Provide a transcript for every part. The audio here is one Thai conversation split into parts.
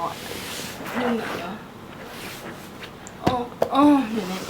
บอร์ดยุ่งอย่างเดียวโอ้โอ้เดี๋ยวนะ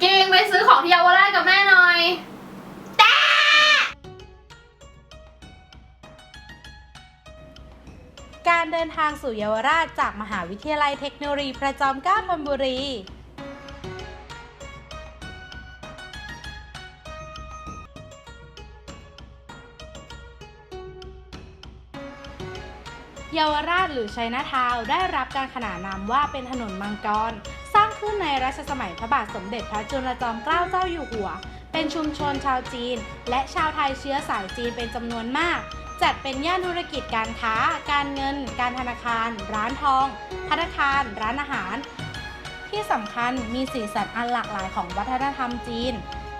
เก่งไปซื้อของที่ เยาวราชกับแม่หน่อยการเดินทางสู่เยาวราชจากมหาวิทยาลัยเทคโนโลยีพระจอมเกล้าธนบุรี เยาวราชหรือชัยนาทาวได้รับการขนานนามว่าเป็นถนนมังกร ขึ้นในรัชสมัยพระบาทสมเด็จพระจุลจอมเกล้าเจ้าอยู่หัว เป็นชุมชนชาวจีน และชาวไทยเชื้อสายจีนเป็นจำนวนมาก จัดเป็นย่านธุรกิจการค้า การเงิน การธนาคาร ร้านทองพัตตาคาร ร้านอาหาร ที่สำคัญมีสีสันอันหลากหลายของวัฒนธรรมจีน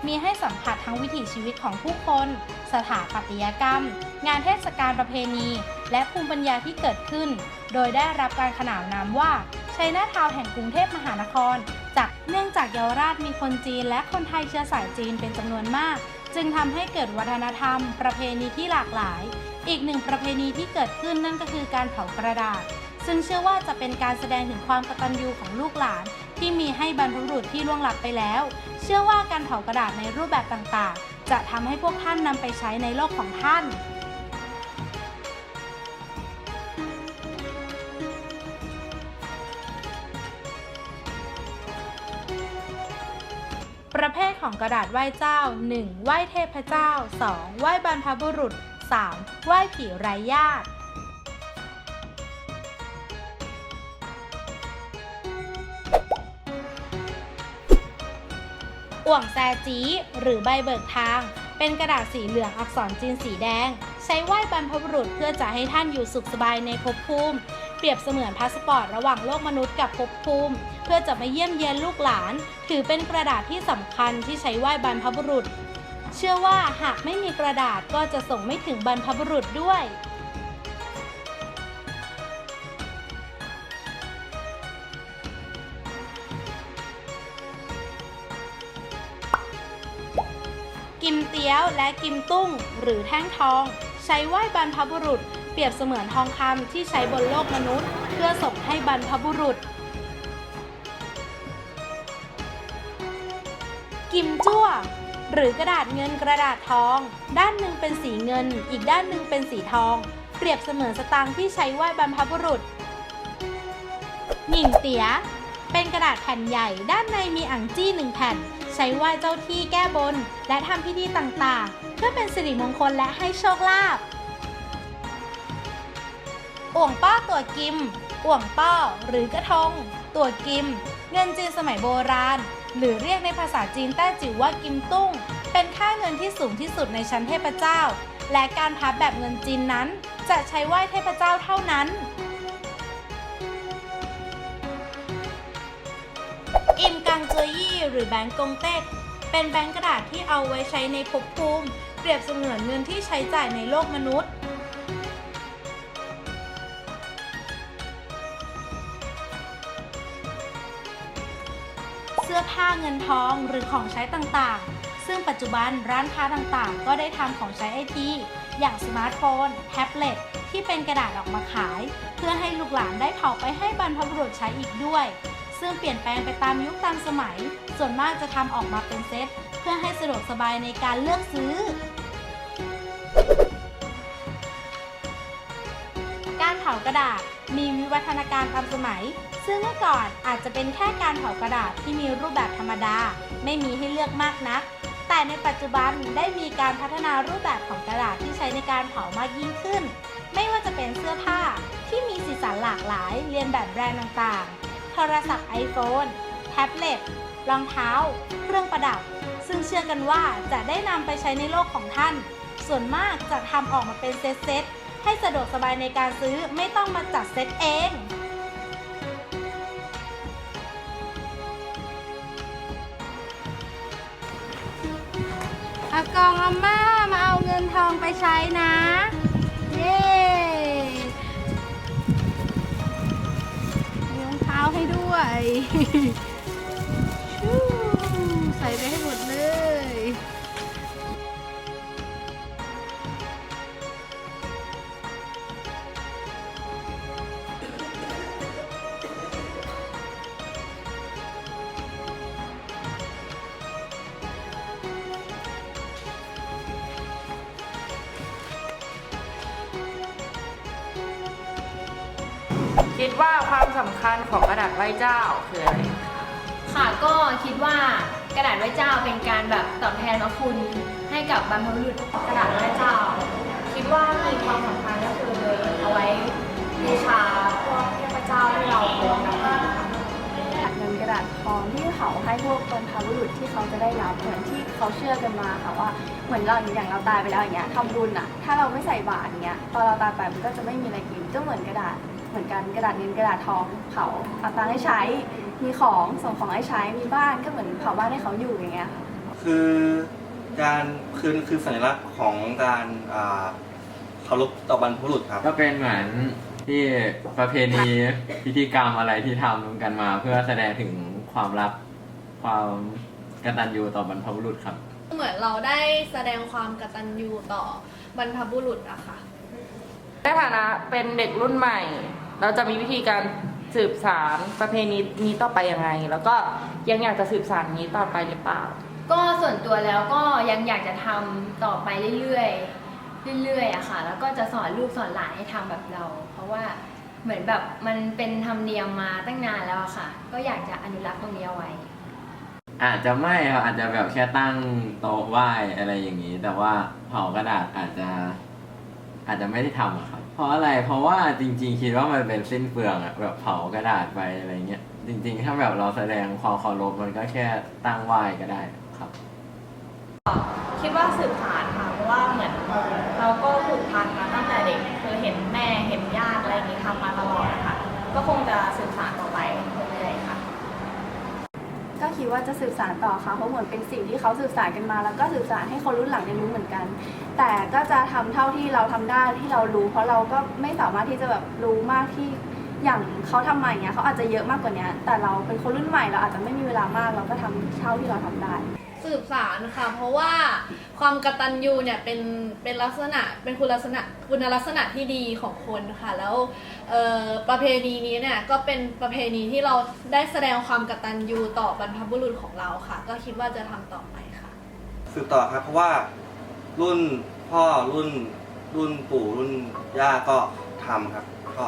มีให้สัมผัสทั้งวิถีชีวิตของผู้คน สถาปัตยกรรม งานเทศกาลประเพณี และภูมิปัญญาที่เกิดขึ้น โดยได้รับการขนานนามว่า ชัยนาทาวแห่งกรุงเทพมหานคร จากเนื่องจากเยาวราชมีคนจีนและคนไทยเชื้อสายจีนเป็นจำนวนมาก จึงทำให้เกิดวัฒนธรรม ประเพณีที่หลากหลาย อีกหนึ่งประเพณีที่เกิดขึ้นนั่นก็คือการเผากระดาษ ซึ่งเชื่อว่าจะเป็นการแสดงถึงความกตัญญูของลูกหลาน ที่มีให้บรรพบุรุษที่ล่วงลับไปแล้ว เชื่อว่าการเผากระดาษในรูปแบบต่างๆ จะทำให้พวกท่านนำไปใช้ในโลกของท่าน ประเภทของกระดาษไหว้เจ้า 1. ไหว้เทพเจ้า 2. ไหว้บรรพบุรุษ 3. ไหว้ผีไร้ญาติอ่วงแซจีหรือใบเบิกทาง เป็นกระดาษสีเหลืองอักษรจีนสีแดง ใช้ไหว้บรรพบุรุษเพื่อจะให้ท่านอยู่สุขสบายในภพภูมิ รียบเสมือนพาสปอร์ตระหว่างโลกมนุษย์กับภพภูมิ เพื่อจะมาเยี่ยมเยียนลูกหลาน ถือเป็นกระดาษที่สำคัญที่ใช้ไหว้บรรพบุรุษ เชื่อว่าหากไม่มีกระดาษก็จะส่งไม่ถึงบรรพบุรุษด้วยกิมเตี้ยวและกิมตุ้ง หรือแท่งทอง ใช้ไหว้บรรพบุรุษ เปรียบเสมือนทองคำที่ใช้บนโลกมนุษย์ เพื่อส่งให้บรรพบุรุษ กิมจั่วหรือกระดาษเงินกระดาษทอง ด้านหนึ่งเป็นสีเงิน อีกด้านหนึ่งเป็นสีทอง เปรียบเสมือนสตางค์ที่ใช้ไหว้บรรพบุรุษหนิ่งเตี๋ยเป็นกระดาษแผ่นใหญ่ ด้านในมีอ่างจี้หนึ่งแผ่น ใช้ไหว้เจ้าที่แก้บน และทำพิธีต่างๆ พื่อเป็นสิริมงคลและให้โชคลาภอ่วงป้อตัวกิมอ่วงป้อหรือกระทง ตัวกิม เงินจีนสมัยโบราณ หรือเรียกในภาษาจีนแต้จิ๋วว่ากิมตุ้ง เป็นค่าเงินที่สูงที่สุดในชั้นเทพเจ้า และการพับแบบเงินจีนนั้น จะใช้ไหว้เทพเจ้าเท่านั้น อิมกังเจอยี่หรือแบงก์กงเต็ก เป็นแบงก์กระดาษที่เอาไว้ใช้ในภพภูมิ เปรียบเสมือนเงินที่ใช้จ่ายในโลกมนุษย์ เสื้อผ้าเงินทองหรือของใช้ต่างๆ ซึ่งปัจจุบันร้านค้าต่างๆ ก็ได้ทำของใช้ไอทีอย่างสมาร์ทโฟน แท็บเล็ต ที่เป็นกระดาษออกมาขาย เพื่อให้ลูกหลานได้เผาไปให้บรรพบุรุษใช้อีกด้วย ซึ่งเปลี่ยนแปลงไปตามยุคตามสมัย ส่วนมากจะทำออกมาเป็นเซต เพื่อให้สะดวกสบายในการเลือกซื้อ การเผากระดาษมีวิวัฒนาการตามสมัย ซึ่งเมื่อก่อนอาจจะเป็นแค่การเผากระดาษที่มีรูปแบบธรรมดา ไม่มีให้เลือกมากนัก แต่ในปัจจุบันได้มีการพัฒนารูปแบบของกระดาษที่ใช้ในการเผามากยิ่งขึ้น ไม่ว่าจะเป็นเสื้อผ้าที่มีสีสันหลากหลายเรียนแบบแบรนด์ต่างๆ โทรศัพท์ iPhone แท็บเล็ตรองเท้า เครื่องประดับ ซึ่งเชื่อกันว่าจะได้นำไปใช้ในโลกของท่าน ส่วนมากจะทำออกมาเป็นเซตๆให้สะดวกสบายในการซื้อไม่ต้องมาจัดเซตเองอากองอาม่ามาเอาเงินทองไปใช้นะ ให้ด้วย ใส่ไปให้หมดเลย คิดว่าความสำคัญของกระดาษไหว้เจ้าคืออะไร ค่ะก็คิดว่ากระดาษไหว้เจ้าเป็นการแบบตอบแทนพระคุณให้กับบรรพบุรุษกระดาษไหว้เจ้า คิดว่ามีความสำคัญก็คือเอาไว้บูชาพวกเทพเจ้าที่เราเคารพนะคะกระดาษเงินกระดาษทองที่เขาให้พวกบรรพบุรุษที่เขาจะได้รับเหมือนที่เขาเชื่อกันมาค่ะว่าเหมือนเราอย่างเราตายไปแล้วอย่างเงี้ยทำบุญอะถ้าเราไม่ใส่บาตรอย่างเงี้ยตอนเราตายไปมันก็จะไม่มีอะไรกินก็เหมือนกระดาษ เหมือนกันกระดาษเงินกระดาษทองเผาเอาตังค์ให้ใช้ มีของส่งของให้ใช้มีบ้านก็เหมือนเผาบ้านให้เขาอยู่อย่างเงี้ยค่ะ คือการคือคือสัญลักษณ์ของการอ่าเคารพต่อบรรพบุรุษครับ ก็เป็นเหมือนที่ประเพณีพิธีกรรมอะไรที่ทำกันมา เพื่อแสดงถึงความรักความกตัญญูต่อบรรพบุรุษครับ เหมือนเราได้แสดงความกตัญญูต่อบรรพบุรุษอะค่ะ ในฐานะเป็นเด็กรุ่นใหม่ เราจะมีวิธีการสืบสารประเพณีนี้ต่อไปยังไง แล้วก็ยังอยากจะสืบสารนี้ต่อไปหรือเปล่า ก็ส่วนตัวแล้วก็ยังอยากจะทำต่อไปเรื่อยๆเรื่อยๆอะค่ะ แล้วก็จะสอนลูกสอนหลานให้ทำแบบเรา เพราะว่าเหมือนแบบมันเป็นธรรมเนียมมาตั้งนานแล้วอะค่ะ ก็อยากจะอนุรักษ์ตรงนี้เอาไว้ อาจจะไม่ครับอาจจะแบบแค่ตั้งโต๊ะไหว้อะไรอย่างนี้ แต่ว่าเผากระดาษอาจจะ อาจจะไม่ได้ทำอะครับ เพราะอะไร เพราะว่าจริง ๆ คิดว่ามันเป็นสิ้นเปลืองอะแบบเผากระดาษไปอะไรเงี้ย จริง ๆ ถ้าแบบเราแสดงความเคารพมันก็แค่ตั้งไหว้ก็ได้ครับ คิดว่าสืบสานค่ะเพราะว่าเหมือนเราก็ผูกพันมาตั้งแต่เด็กคือเห็นแม่เห็นญาติอะไรอย่างนี้ทำมาตลอดนะคะก็คงจะสืบสานต่อไปเรื่อยๆค่ะ ก็ คิดว่าจะสืบสารต่อค่ะเพราะเหมือนเป็นสิ่งที่เขาสืบสารกันมา แล้วก็สืบสารให้คนรุ่นหลังได้รู้เหมือนกัน แต่ก็จะทำเท่าที่เราทำได้ที่เรารู้ เพราะเราก็ไม่สามารถที่จะแบบรู้มากที่อย่างเขาทำมาอย่างเงี้ยเขาอาจจะเยอะมากกว่านี้แต่เราเป็นคนรุ่นใหม่เราอาจจะไม่มีเวลามากเราก็ทำเท่าที่เราทำได้ สืบสารค่ะ เพราะว่าความกตัญญูเนี่ยเป็นเป็นลักษณะเป็นคุณลักษณะคุณลักษณะที่ดีของคนค่ะ แล้วประเพณีนี้เนี่ยก็เป็นประเพณีที่เราได้แสดงความกตัญญูต่อบรรพบุรุษของเราค่ะ ก็คิดว่าจะทำต่อไปค่ะ สืบต่อครับเพราะว่ารุ่นพ่อรุ่นรุ่นปู่รุ่นย่าก็ทำครับ ก็